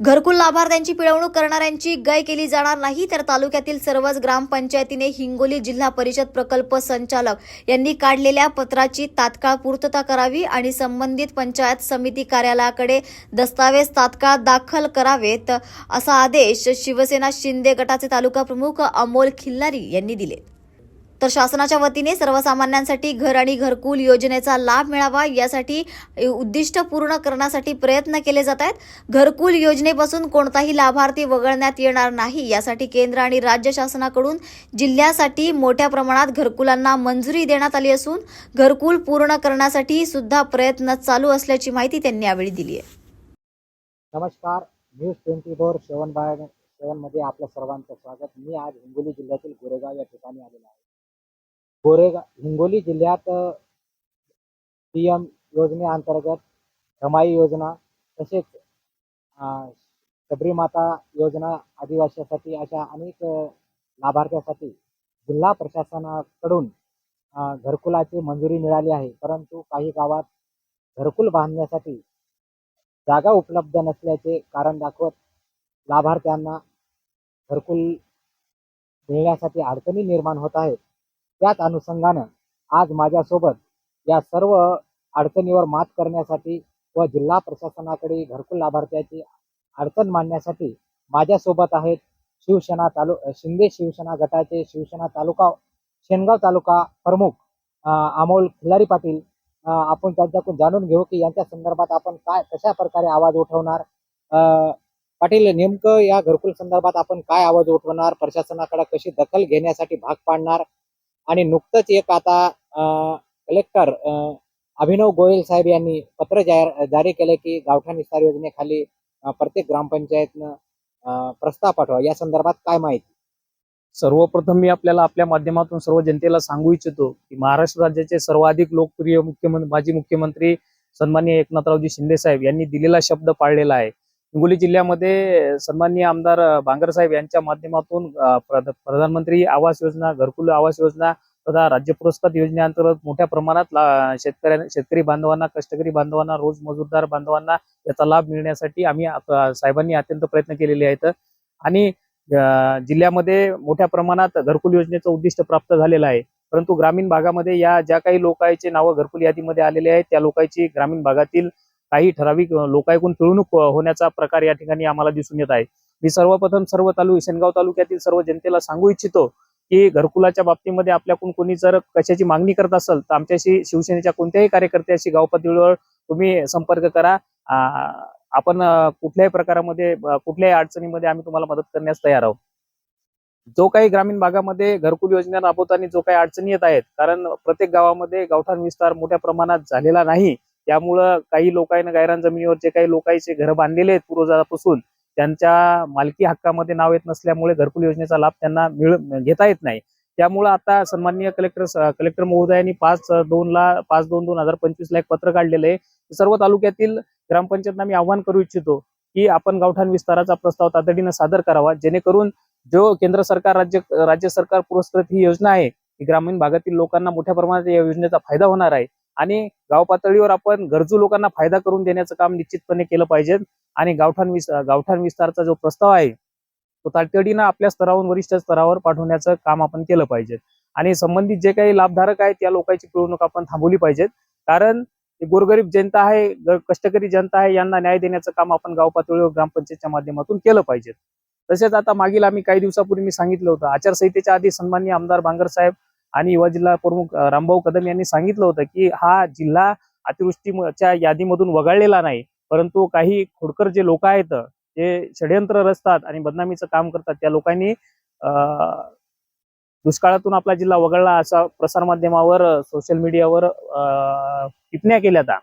घरकुल लाभार्थ्यांची पिळवणूक करणाऱ्यांची गय केली जाणार नाही तर तालुक्यातील सर्वच ग्रामपंचायतीने हिंगोली जिल्हा परिषद प्रकल्प संचालक यांनी काढलेल्या पत्राची तात्काळ पूर्तता करावी आणि संबंधित पंचायत समिती कार्यालयाकडे दस्तावेज तात्काळ दाखल करावेत असा आदेश शिवसेना शिंदे गटाचे तालुका प्रमुख अमोल खिल्लारी यांनी दिले तर शासनाच्या वतीने सर्वसामान्यांसाठी घर आणि घरकुल योजनेचा लाभ मिळावा यासाठी उद्दिष्ट पूर्ण करण्यासाठी प्रयत्न केले जात आहेत. घरकुल योजनेपासून कोणताही लाभार्थी वगळण्यात येणार नाही. यासाठी केंद्र आणि राज्य शासनाकडून जिल्ह्यासाठी मोठ्या प्रमाणात घरकुलांना मंजुरी देण्यात आली असून घरकुल पूर्ण करण्यासाठी सुद्धा प्रयत्न चालू असल्याची माहिती त्यांनी यावेळी दिली आहे. नमस्कार. News twenty four seven by सेवनमध्ये आपलं सर्वांचं स्वागत. मी आज हिंगोली जिल्ह्यातील गोरेगाव या ठिकाणी आलेलो आहे. गोरेगाव हिंगोली जिल्ह्यात पी एम योजनेअंतर्गत रमाई योजना तसेच अं, शबरीमाता योजना आदिवासीसाठी अशा अनेक लाभार्थ्यासाठी जिल्हा प्रशासनाकडून घरकुलाची मंजुरी मिळाली आहे. परंतु काही गावात घरकुल बांधण्यासाठी जागा उपलब्ध नसल्याचे कारण दाखवत लाभार्थ्यांना घरकुल मिळण्यासाठी अडचणी निर्माण होत आहेत. त्याच अनुषंगानं आज माझ्यासोबत या सर्व अडचणीवर मात करण्यासाठी व जिल्हा प्रशासनाकडे घरकुल लाभार्थ्याची अडचण मांडण्यासाठी माझ्यासोबत आहेत शिवसेना तालु शिंदे शिवसेना गटाचे शिवसेना तालुका शेनगाव तालुका प्रमुख अं, अमोल खिल्लारी पाटील. आपण त्यांच्याकडून जाणून घेऊ की यांच्या संदर्भात आपण काय कशा प्रकारे आवाज उठवणार? अं, पाटील नेमकं या घरकुल संदर्भात आपण काय आवाज उठवणार? प्रशासनाकडे कशी दखल घेण्यासाठी भाग पाडणार? आणि नुकतंच एक आता कलेक्टर अं, अभिनव गोयल साहेब यांनी पत्र जाहीर जारी केले की गावठाण विस्तार योजनेखाली प्रत्येक ग्रामपंचायतनं अं, प्रस्ताव पाठवा. या संदर्भात काय माहिती? सर्वप्रथम मी आपल्याला आपल्या माध्यमातून सर्व जनतेला सांगू इच्छितो की महाराष्ट्र राज्याचे सर्वाधिक लोकप्रिय मुख्यमंत्री माजी मुख्यमंत्री सन्माननीय एकनाथरावजी शिंदे साहेब यांनी दिलेला शब्द पाळलेला आहे. हिंगोली जिल्ह्यामध्ये सन्माननीय आमदार बांगर साहेब यांच्या माध्यमातून प्रधानमंत्री आवास योजना घरकुल आवास योजना तथा राज्य पुरस्कार योजनेअंतर्गत मोठ्या प्रमाणात शेतकऱ्यांना शेतकऱ्या शेतकरी बांधवांना कष्टकरी बांधवांना रोज मजूरदार बांधवांना याचा लाभ मिळण्यासाठी आम्ही साहेबांनी अत्यंत प्रयत्न केलेले आहेत. आणि जिल्ह्यामध्ये मोठ्या प्रमाणात घरकुल योजनेचं उद्दिष्ट प्राप्त झालेलं आहे. परंतु ग्रामीण भागामध्ये या ज्या काही लोकांचे नावं घरकुल यादीमध्ये आलेले आहेत त्या लोकांची ग्रामीण भागातील काही ठराविक लोकायकून पिळवणूक होण्याचा प्रकार या ठिकाणी आम्हाला दिसून येत आहे. मी सर्वप्रथम सर्व तालु शेनगाव तालुक्यातील सर्व जनतेला सांगू इच्छितो की घरकुलाच्या बाबतीमध्ये आपल्याकडून कोणी जर कशाची मागणी करत असेल तर आमच्याशी शिवसेनेच्या कोणत्याही कार्यकर्त्याशी गाव पातळीवर तुम्ही संपर्क करा. आपण कुठल्याही प्रकारामध्ये कुठल्याही अडचणीमध्ये आम्ही तुम्हाला मदत करण्यास तयार आहोत. जो काही ग्रामीण भागामध्ये घरकुल योजना राबवताना जो काही अडचणी येत आहेत कारण प्रत्येक गावामध्ये गावठाण विस्तार मोठ्या प्रमाणात झालेला नाही. त्यामुळं काही लोकांना गायरान जमिनीवर जे काही लोकांचे घर बांधलेले आहेत पूर्वजापासून त्यांच्या मालकी हक्कामध्ये नाव येत नसल्यामुळे घरकुल योजनेचा लाभ त्यांना मिळ घेता येत नाही. त्यामुळं आता सन्माननीय कलेक्टर कलेक्टर महोदयांनी पाच दोन ला पाच दोन दोन हजार पंचवीस ला एक पत्र काढलेलं आहे. सर्व तालुक्यातील ग्रामपंचायतना मी आवाहन करू इच्छितो की आपण गावठाण विस्ताराचा प्रस्ताव तातडीनं सादर करावा जेणेकरून जो केंद्र सरकार राज्य राज्य सरकार पुरस्कृत ही योजना आहे ही ग्रामीण भागातील लोकांना मोठ्या प्रमाणात या योजनेचा फायदा होणार आहे. आणि गाव पातळीवर आपण गरजू लोकांना फायदा करून देण्याचं काम निश्चितपणे केलं पाहिजे. आणि गावठाण विस गावठाण विस्तारचा जो प्रस्ताव आहे तो तातडीनं आपल्या स्तरावरून वरिष्ठ स्तरावर पाठवण्याचं काम आपण केलं पाहिजे. आणि संबंधित जे काही लाभधारक आहेत त्या लोकांची पिळवणूक आपण थांबवली पाहिजेत कारण गोरगरीब जनता आहे कष्टकरी जनता आहे यांना न्याय देण्याचं काम आपण गाव पातळीवर ग्रामपंचायतच्या माध्यमातून केलं पाहिजे. तसेच आता मागील आम्ही काही दिवसापूर्वी मी सांगितलं होतं आचारसंहितेच्या आधी सन्माननीय आमदार बांगर साहेब आणि युवा जिल्हा प्रमुख रामभाऊ कदम यांनी सांगितलं होतं की हा जिल्हा अतिवृष्टीच्या यादीमधून वगळलेला नाही. परंतु काही खोडकर जे लोक आहेत जे षडयंत्र रचतात आणि बदनामीचं काम करतात त्या लोकांनी दुष्काळातून आपला जिल्हा वगळला असा प्रसारमाध्यमावर सोशल मीडियावर अं, केल्या होत्या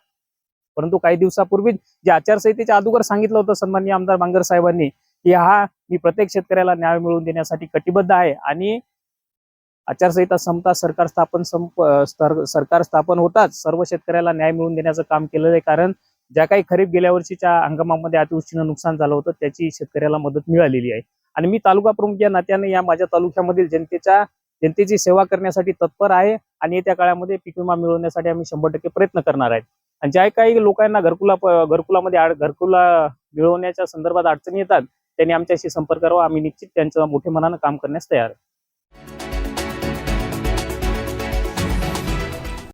परंतु काही दिवसापूर्वी जे आचारसंहितेच्या अगोदर सांगितलं होतं सन्माननीय आमदार बांगर साहेबांनी की हा मी प्रत्येक शेतकऱ्याला न्याय मिळवून देण्यासाठी कटिबद्ध आहे आणि आचारसंहिता संपता सरकार स्थापन संप सरकार स्थापन होताच सर्व शेतकऱ्याला न्याय मिळवून देण्याचं काम केलेलं आहे. कारण ज्या काही खरीप गेल्या वर्षीच्या हंगामामध्ये अतिवृष्टीनं नुकसान झालं होतं त्याची शेतकऱ्याला मदत मिळालेली आहे. आणि मी तालुका प्रमुख या नात्याने या माझ्या तालुक्यामधील जनतेच्या जनतेची सेवा करण्यासाठी तत्पर आहे आणि येत्या काळामध्ये पीक विमा मिळवण्यासाठी आम्ही शंभर टक्के प्रयत्न करणार आहेत आणि ज्या काही लोकांना घरकुला घरकुलामध्ये घरकुला मिळवण्याच्या संदर्भात अडचणी येतात त्यांनी आमच्याशी संपर्क करावा. आम्ही निश्चित त्यांचं मोठे मनानं काम करण्यास तयार आहे.